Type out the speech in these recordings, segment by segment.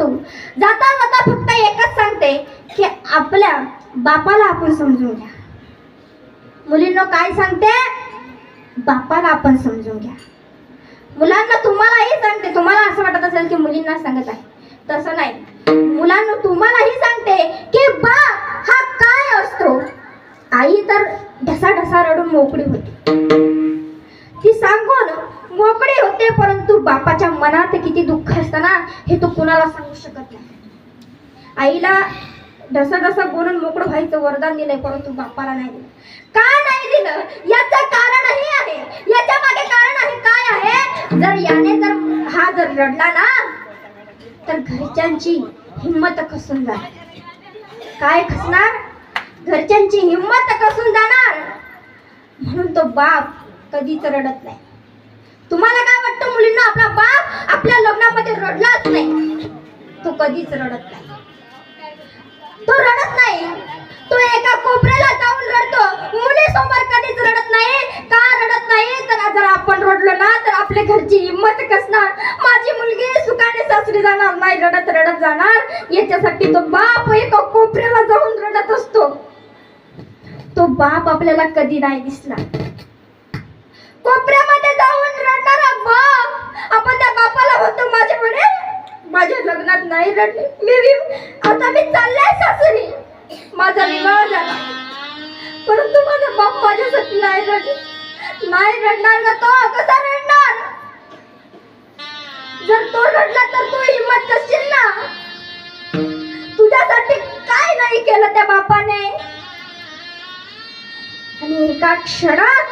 सांगतो जाता जाता फक्त एकच सांगते की आपल्या बापाला आपण समजून घ्या. मुलींना काय सांगते? बापाला आपण समजून घ्या. मुलांना तुम्हालाही सांगते तुम्हाला असं वाटत असेल की मुलींना सांगत आहे. तसं नाही. मुलांना तुम्हालाही सांगते की बाप हा काय असतो? आई तर ढसा ढसा रडून मोकळी होती. मनात किती दुःख असताना हे तो कुणाला सांगू शकत नाही. आईला ढसा ढसा बोलून मोकळं व्हायचं वरदान दिलंय परंतु बापाला नाही दिलं. का नाही दिलं? याचं कारणही आहे. याच्या मागे कारण आहे काय आहे? जर याने जर हा जर रडला ना तर घरच्यांची हिंमत खसून जाणार. काय खसणार? घरच्यांची हिंमत कसून जाणार. म्हणून तो बाप कधीच रडत नाही. तुम्हाला काय मुलींना आपला बाप आपल्या लग्नामध्ये रडलाच नाही. तो कधीच रडत नाही. तो रडत नाही. तो एका कोपऱ्याला जाऊन रडतो. मुली समोर कधीच रडत नाही. का रडत नाही? तर जर आपण रडलो ना तर आपल्या घरची हिंमत कसणार? माझी मुलगी सुखाने सासरी जाणार नाही रडत रडत जाणार. याच्यासाठी तो बाप एका कोपऱ्याला जाऊन रडत असतो. तो बाप आपल्याला कधी नाही दिसला कोपऱ्यामध्ये जाऊन आपण त्या बापाला म्हणतो माझ्याकडे माझ्या लग्नात नाही रडले. मी आता मी चालले सासरी. माझा विवाह झाला. परंतु माझा बाप माझ्यासाठी नाही रडले. नाही रडणार का तो कसा रडणार? जर तो रडला तर तू हिंमत करशील ना. तुझ्यासाठी काय नाही केलं त्या बापाने? आणि एका क्षणात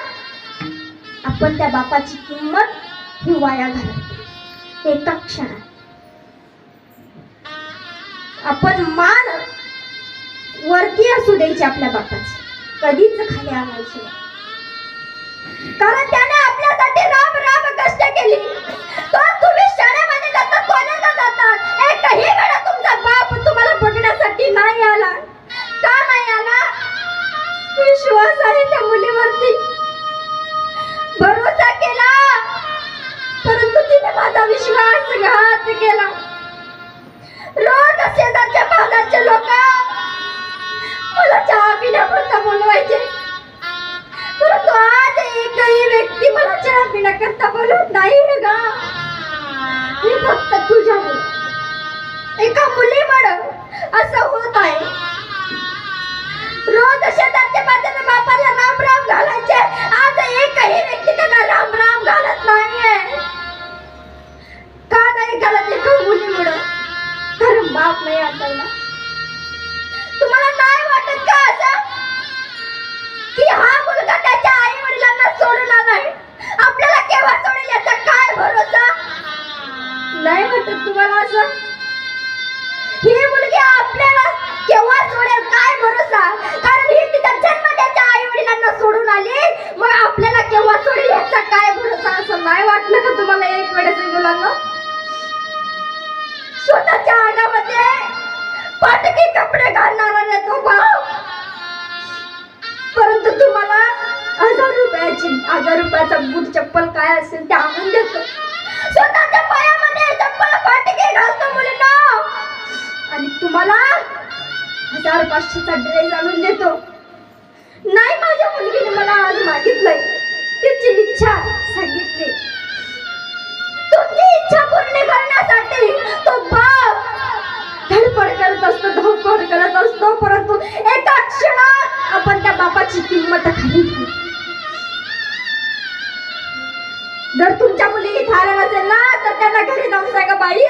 आपण त्या बापाची किंमत ही वाया घालत एका क्षणात. आपण मान वरती असू द्यायची आपल्या बापाची. कधीच खाली आणायची नाही. कारण त्याने आपल्यासाठी राम राम कष्ट केली. तो तुम्ही शाळेमध्ये जाता कॉलेजला जातात एकही वेळा तुमचा बाप तुम्हाला बघण्यासाठी नाही आला. का नाही आला? विश्वास आहे त्या मुलीवरती. भरोसा केला. तुम्हाला नाही वाटत का असं? की हा मुलगा त्याच्या आई वडिलांना सोडून आलाय? आपल्याला केव्हा सोडेल याचा काय भरोसा? नाही वाटत तुम्हाला असं? ही मुलगी आपल्याला केव्हा सोडेल? काय भरोसा? कारण रुपयाची हजार रुपयाचा बूट चप्पल काय असेल ते आणून देतो. स्वतःच्या पायामध्ये चप्पल फाटके घालतो मुलींना. आणि तुम्हाला हजार पाचशेचा ड्रेस आणून देतो. नाही माझ्या मुलगीने मला आज मागितलंय. तिची इच्छा सांगितली. तुमची इच्छा पूर्ण करण्यासाठी तो बाप धडपड करत असतो धावपड करत असतो परंतु एका क्षणात आपण त्या बापाची किंमत खाली जर तुमच्या मुलीने झालं नसेल ना तर त्यांना घरी जाऊन सांगा बाई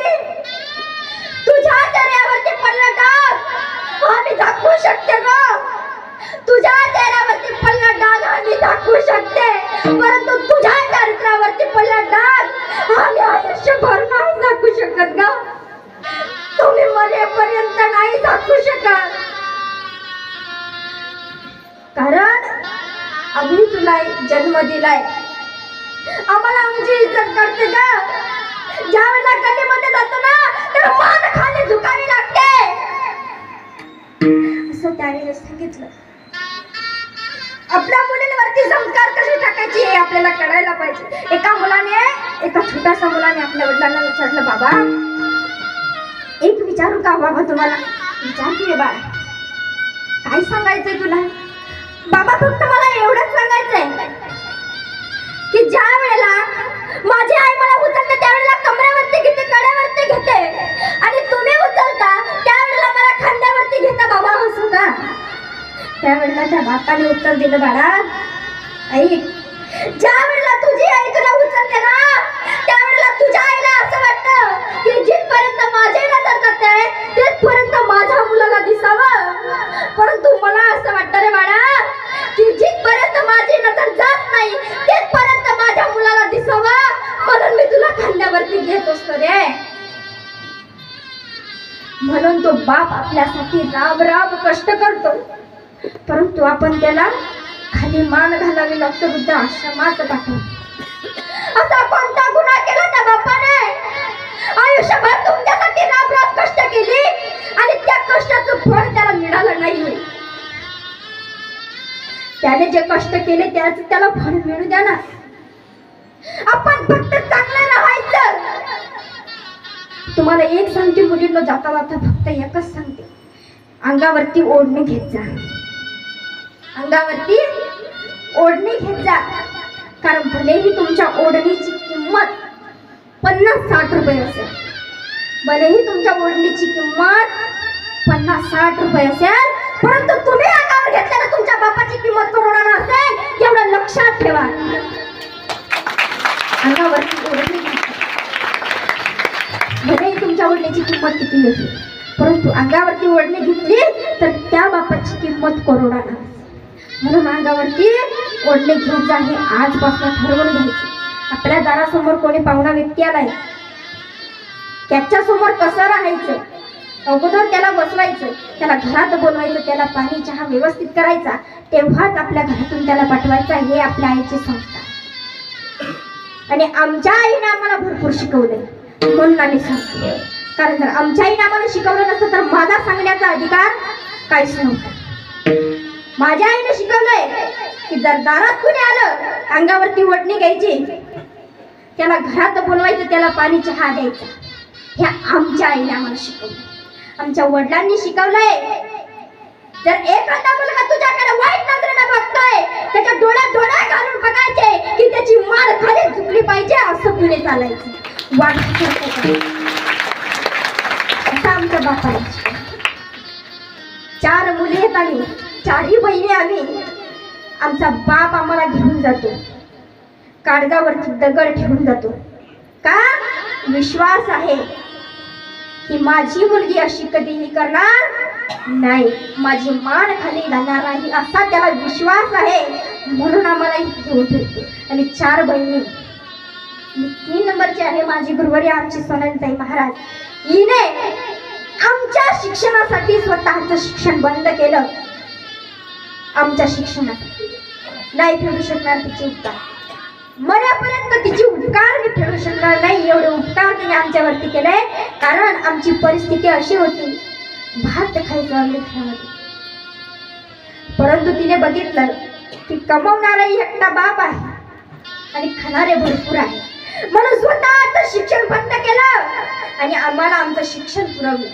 तुझ्या चेहऱ्यावरती हो, पडला डाग. आम्ही दाखवू शकते ग. तुझ्या चेहऱ्यावरती पडला डाग आम्ही दाखवू शकते. परंतु तुझ्या चरित्रावरती पडला डाग आम्ही आयुष्यभर नाही दाखवू शकत ग. तुम्ही मरेपर्यंत नाही दाखवू शकत. कारण आम्ही तुला जन्म दिलाय. आम्हाला आमची इज्जत करते का? ज्या वेळेला गल्लीमध्ये जातो ना तर मान खाली झुकावी लागते. असं त्याने सांगितलं. आपल्या मुलींवरती संस्कार कसे टाकायचे हे आपल्याला कळायला पाहिजे. एका मुलाने एका छोट्याशा मुलाने आपल्या वडिलांना विचारलं बाबा एक विचारू का बाबा तुम्हाला? विचार की बाळा. काय सांगायचंय तुला? बाबा फक्त मला एवढंच सांगायचंय की ज्या वेळेला माझी आई मला उचलते त्यावेळेला कमरेवरती घेते कड्यावरती घेते. आणि तुम्ही उचलता त्यावेळेला मला खांद्यावरती घेता बाबा हसू का त्यावेळेला त्या बापाने उत्तर दिलं बाळा आई ज्या वेळेला तुझी आई म्हणून तो बाप आपल्यासाठी राब राब कष्ट करतो. परंतु आपण त्याला खाली मान घालावी लागतो वृद्ध आश्रमात पाठवतो असा कोणता गुन्हा केला त्या बापाने? आयुष्यभर तुमच्यासाठी राब राब कष्ट केली आणि त्या कष्टाचं फळ त्याला मिळालं नाही. त्याने जे कष्ट केले त्याच त्याला फळ मिळू द्या ना. आपण फक्त चांगलं राहायचं. तुम्हाला एक सांगते मुलींना जाता जाता फक्त एकच सांगते. अंगावरती ओढणी घेत जा. अंगावरती ओढणी घेत जा. कारण भलेही तुमच्या ओढणीची किंमत पन्नास साठ रुपये असेल भलेही तुमच्या ओढणीची किंमत पन्नास साठ रुपये असेल परंतु तुम्ही अंगावर घेतलेल्या तुमच्या बापाची किंमत करोडाला असेल एवढं लक्षात ठेवा. अंगावरती ओढणी घ्या. भलेही ओढणीची किंमत किती होती? परंतु अंगावरती ओढणी घेतली तर त्या बापाची किंमत करोडा म्हणून अंगावरती ओढणी घेऊन जा हे आजपासून ठरवून घ्यायची. आपल्या दारासमोर कोणी पाहुणा व्यक्ती आलाय? त्याच्यासमोर कसं राहायचं? अगोदर त्याला बसवायचं त्याला घरात बोलवायचं त्याला पाणी चहा व्यवस्थित करायचा तेव्हाच आपल्या घरातून त्याला पाठवायचा हे आपल्या आईचे संस्कार. आणि आमच्या आईने आम्हाला भरपूर शिकवलंय. म्हणून आम्ही कारण जर आमच्याही आईने शिकवलं नसतं तर माझा सांगण्याचा अधिकार काहीच नव्हता. माझ्या आईने शिकवलंय की जर दारात कुणी आलं अंगावरती वडणी घ्यायची त्याला घरात बोलवायचं त्याला पाणी चहा द्यायचा. ह्या आमच्या आईने आम्हाला शिकवलं. आमच्या वडिलांनी शिकवलंय. जर एखादा मुलगा तुझ्याकडे वाईट नजरेने बघतोय त्याच्या डोळ्यात डोळ्या घालून बघायचे की त्याची मान खाली झुकली पाहिजे असं पुढे चालायचं. वाट असं आमच्या बापाने चार मुली आहेत आम्ही चारही बहिणी आम्ही आमचा बाप आम्हाला घेऊन जातो. काडगावरती दगड ठेवून जातो. का? विश्वास आहे की माझी मुलगी अशी कधीही करणार नाही. माझी मान खाली घालणार नाही असा त्याला विश्वास आहे म्हणून आम्हाला घेऊन फिरतो आणि चार बहिणी मी तीन नंबरची आहे माझी गुरुवारी आमची सोनलताई महाराज. हिने आमच्या शिक्षणासाठी स्वतःचं शिक्षण बंद केलं. आमच्या शिक्षणासाठी. नाही फेडू शकणार तिचे उपकार मरेपर्यंत तिचे उपकार मी फेडू शकणार नाही एवढे उपकार तिने आमच्यावरती केले. कारण आमची परिस्थिती अशी होती भात खायचं आम्ही परंतु तिने बघितलं की कमवणारा एकटा बाप आहे आणि खाणारे भरपूर आहे म्हणून स्वतःच शिक्षण बंद केलं आणि आम्हाला आमचं शिक्षण पुरवलं.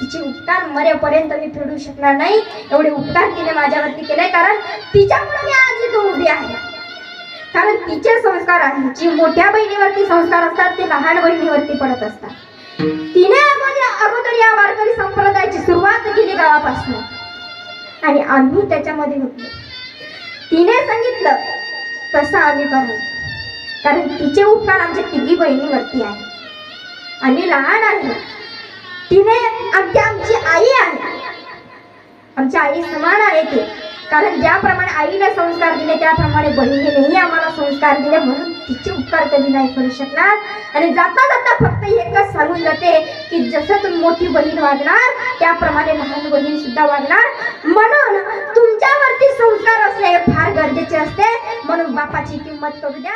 तिचे उपकार मरेपर्यंत मी फेडू शकणार नाही एवढे उपकार तिने माझ्यावरती केले कारण तिच्यामुळे मी आज इथं उभी आहे. कारण तिचे संस्कार आहे जी मोठ्या बहिणीवरती संस्कार असतात ते लहान बहिणीवरती पडत असतात. तिने अगोदर अगोदर या वारकरी संप्रदायाची सुरुवात केली गावापासून. आणि आम्ही त्याच्यामध्ये होतो. तिने सांगितलं तसं आम्ही करायचं. कारण तिचे उपकार आमच्या तिघी बहिणीवरती आहे आम्ही लहान आहे. तिने आमची आमची आई आहे. आमच्या आई समान आहे ते. कारण ज्याप्रमाणे आईने संस्कार दिले त्याप्रमाणे बहिणीनेही आम्हाला संस्कार दिले म्हणून तिचे उपकार कधी नाही करू शकणार. आणि जाता जाता फक्त एकच सांगून जाते की जसं तुम्ही मोठी बहीण वागणार त्याप्रमाणे लहान बहीण सुद्धा वागणार. म्हणून तुमच्यावरती संस्कार असणे हे फार गरजेचे असते. म्हणून बापाची किंमत करू द्या.